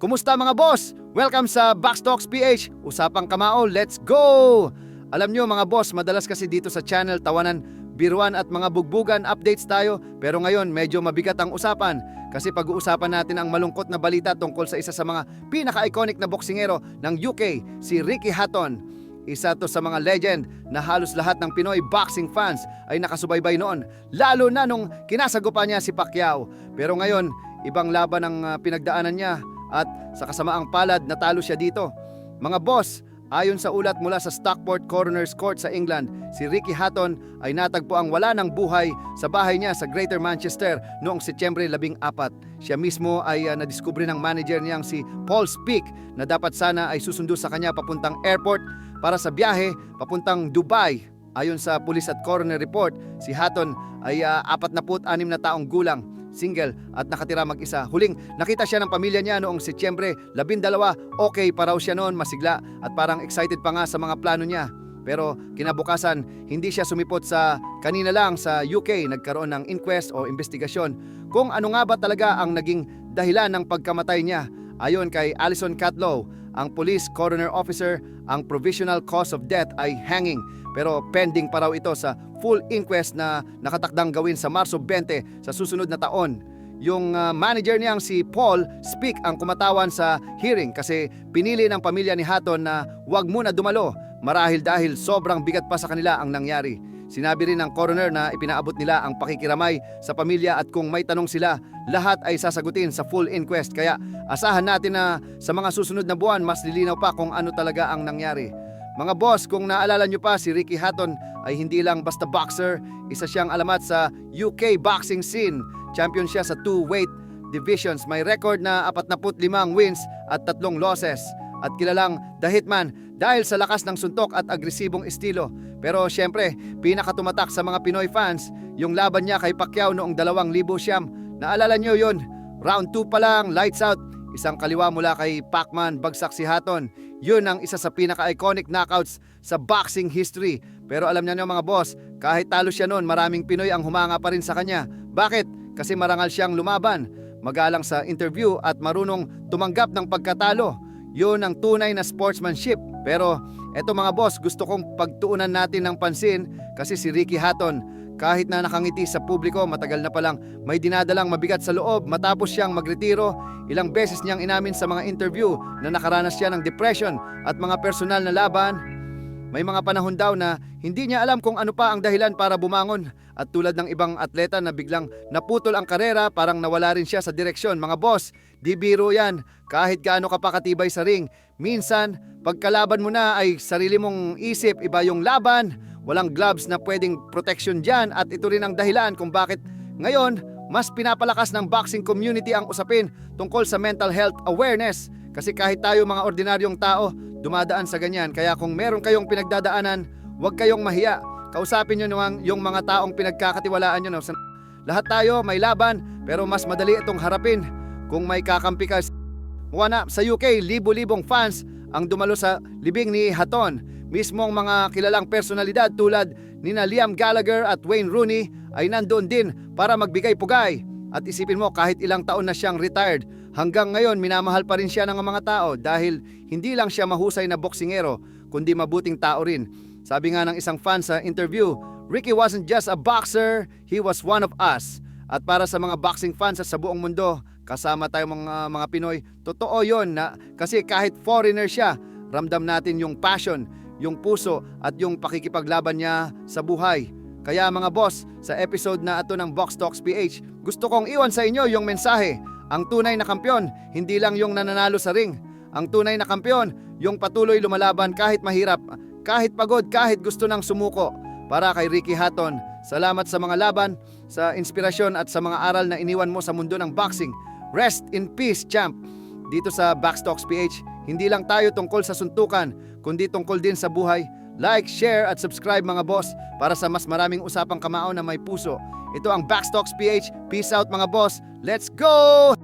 Kumusta mga boss? Welcome sa Backstocks PH. Usapang kamao, let's go! Alam nyo mga boss, madalas kasi dito sa channel tawanan, biruan at mga bugbugan updates tayo pero ngayon medyo mabigat ang usapan kasi pag-uusapan natin ang malungkot na balita tungkol sa isa sa mga pinaka-iconic na boksingero ng UK, si Ricky Hatton. Isa to sa mga legend na halos lahat ng Pinoy boxing fans ay nakasubaybay noon, lalo na nung kinasagupa niya si Pacquiao. Pero ngayon, ibang laban ang ah, pinagdaanan niya at sa kasamaang palad natalo siya dito. Mga boss, ayon sa ulat mula sa Stockport Coroner's Court sa England, si Ricky Hatton ay natagpo ang wala ng buhay sa bahay niya sa Greater Manchester noong Setyembre 14. Siya mismo ay uh, nadiskubre ng manager niyang si Paul Speak na dapat sana ay susundo sa kanya papuntang airport para sa biyahe papuntang Dubai. Ayon sa police at coroner report, si Hatton ay uh, 46 na taong gulang single at nakatira mag-isa. Huling nakita siya ng pamilya niya noong Setyembre 12, okay pa raw siya noon, masigla at parang excited pa nga sa mga plano niya. Pero kinabukasan, hindi siya sumipot sa kanina lang sa UK nagkaroon ng inquest o investigasyon kung ano nga ba talaga ang naging dahilan ng pagkamatay niya. Ayon kay Alison Catlow, ang police coroner officer, ang provisional cause of death ay hanging pero pending pa raw ito sa full inquest na nakatakdang gawin sa Marso 20 sa susunod na taon. Yung uh, manager niyang si Paul Speak ang kumatawan sa hearing kasi pinili ng pamilya ni Hatton na wag muna dumalo marahil dahil sobrang bigat pa sa kanila ang nangyari. Sinabi rin ng coroner na ipinaabot nila ang pakikiramay sa pamilya at kung may tanong sila, lahat ay sasagutin sa full inquest. Kaya asahan natin na sa mga susunod na buwan mas lilinaw pa kung ano talaga ang nangyari. Mga boss, kung naalala nyo pa, si Ricky Hatton ay hindi lang basta boxer, isa siyang alamat sa UK boxing scene. Champion siya sa two weight divisions. May record na 45 wins at tatlong losses. At kilalang The Hitman dahil sa lakas ng suntok at agresibong estilo. Pero syempre, pinakatumatak sa mga Pinoy fans, yung laban niya kay Pacquiao noong 2000 siyam. Naalala nyo yun? Round 2 pa lang, lights out. Isang kaliwa mula kay Pacman, bagsak si Hatton. Yun ang isa sa pinaka-iconic knockouts sa boxing history. Pero alam niyo mga boss, kahit talo siya noon, maraming Pinoy ang humanga pa rin sa kanya. Bakit? Kasi marangal siyang lumaban. Magalang sa interview at marunong tumanggap ng pagkatalo. Yun ang tunay na sportsmanship. Pero eto mga boss, gusto kong pagtuunan natin ng pansin kasi si Ricky Hatton kahit na nakangiti sa publiko, matagal na palang may dinadalang mabigat sa loob matapos siyang magretiro. Ilang beses niyang inamin sa mga interview na nakaranas siya ng depression at mga personal na laban. May mga panahon daw na hindi niya alam kung ano pa ang dahilan para bumangon. At tulad ng ibang atleta na biglang naputol ang karera, parang nawala rin siya sa direksyon. Mga boss, di biro yan. Kahit gaano ka pa katibay sa ring. Minsan, pagkalaban mo na ay sarili mong isip, iba yung laban. Walang gloves na pwedeng protection dyan at ito rin ang dahilan kung bakit ngayon mas pinapalakas ng boxing community ang usapin tungkol sa mental health awareness. Kasi kahit tayo mga ordinaryong tao dumadaan sa ganyan. Kaya kung meron kayong pinagdadaanan huwag kayong mahiya. Kausapin nyo naman yung mga taong pinagkakatiwalaan nyo lahat tayo may laban pero mas madali itong harapin kung may kakampi ka. Mukha sa UK libo-libong fans ang dumalo sa libing ni Hatton Mismong mga kilalang personalidad tulad ni Liam Gallagher at Wayne Rooney ay nandoon din para magbigay pugay. At isipin mo kahit ilang taon na siyang retired, hanggang ngayon minamahal pa rin siya ng mga tao dahil hindi lang siya mahusay na boksingero, kundi mabuting tao rin. Sabi nga ng isang fan sa interview, Ricky wasn't just a boxer, he was one of us. At para sa mga boxing fans sa buong mundo, kasama tayo mga mga Pinoy, totoo yon na kasi kahit foreigner siya, ramdam natin yung passion, yung puso at yung pakikipaglaban niya sa buhay. Kaya mga boss, sa episode na ito ng Box Talks PH, gusto kong iwan sa inyo yung mensahe. Ang tunay na kampyon, hindi lang yung nananalo sa ring. Ang tunay na kampyon, yung patuloy lumalaban kahit mahirap, kahit pagod, kahit gusto nang sumuko. Para kay Ricky Hatton, salamat sa mga laban, sa inspirasyon at sa mga aral na iniwan mo sa mundo ng boxing. Rest in peace, champ! Dito sa Backstocks PH, hindi lang tayo tungkol sa suntukan, kundi tungkol din sa buhay. Like, share at subscribe mga boss para sa mas maraming usapang kamao na may puso. Ito ang Backstocks PH. Peace out mga boss. Let's go!